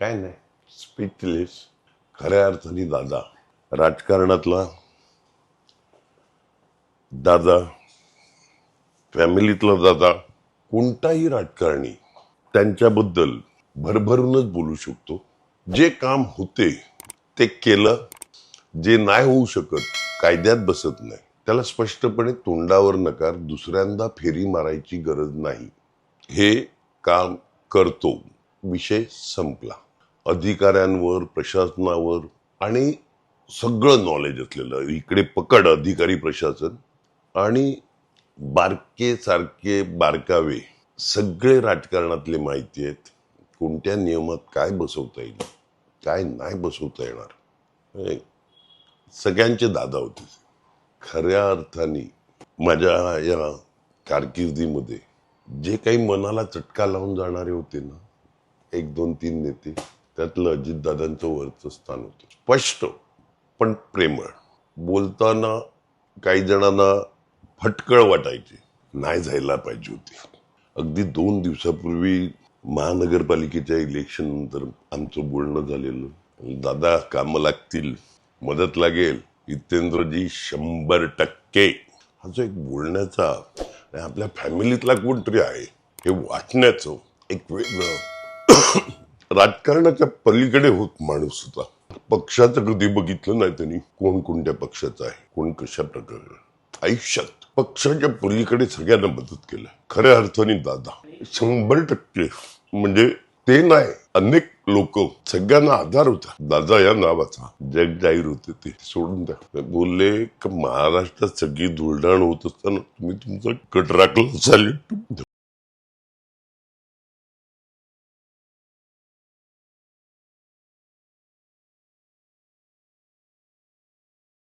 काय नाही. स्पीचलेस खऱ्या अर्थाने दादा. राजकारणातला दादा. फॅमिलीतला दादा. कोणताही राजकारणी त्यांच्याबद्दल भरभरूनच बोलू शकतो. जे काम होते ते केलं. जे नाही होऊ शकत कायद्यात बसत नाही. त्याला स्पष्टपणे तोंडावर नकार दुसऱ्यांदा फेरी मारायची गरज नाही. हे काम करतो. विषय संपला. अधिकाऱ्यांवर प्रशासनावर आणि सगळं नॉलेज असलेलं इकडे पकड अधिकारी प्रशासन आणि बारके सारखे बारकावे सगळे राजकारणातले माहिती आहेत कोणत्या नियमात काय बसवता येईल काय नाही बसवता येणार. सगळ्यांचे दादा होते. खऱ्या अर्थाने माझ्या या कारकिर्दीमध्ये जे काही मनाला चटका लावून जाणारे होते ना एक दोन तीन नेते त्यातलं अजितदादांचं वरचं स्थान होतं. स्पष्ट पण प्रेमळ. बोलताना काही जणांना फटकळ वाटायची. नाही जायला पाहिजे होती. अगदी दोन दिवसापूर्वी महानगरपालिकेच्या इलेक्शन नंतर आमचं बोलणं झालेलं. दादा कामं लागतील मदत लागेल. जितेंद्रजी शंभर टक्के. हा जो एक बोलण्याचा आणि आपल्या फॅमिलीतला कोणतरी आहे हे वाटण्याचं एक वेगळं राजकारणाच्या पलीकडे होत माणूस होता. पक्षाचं कधी बघितलं नाही त्यांनी. कोण कोणत्या पक्षाचा आहे? कोण कशा प्रकारे? आयुष्यात पक्षाच्या पलीकडे सगळ्यांना मदत केलं. खऱ्या अर्थाने दादा. शंभर टक्के. म्हणजे ते नाही. अनेक लोक सगळ्यांना आधार होता. दादा या नावाचा. जग जाहीर होते ते. सोडून द्या. बोलले का महाराष्ट्रात सगळी धुळधाण होत असताना तुम्ही तुमचा कट राखला चालेल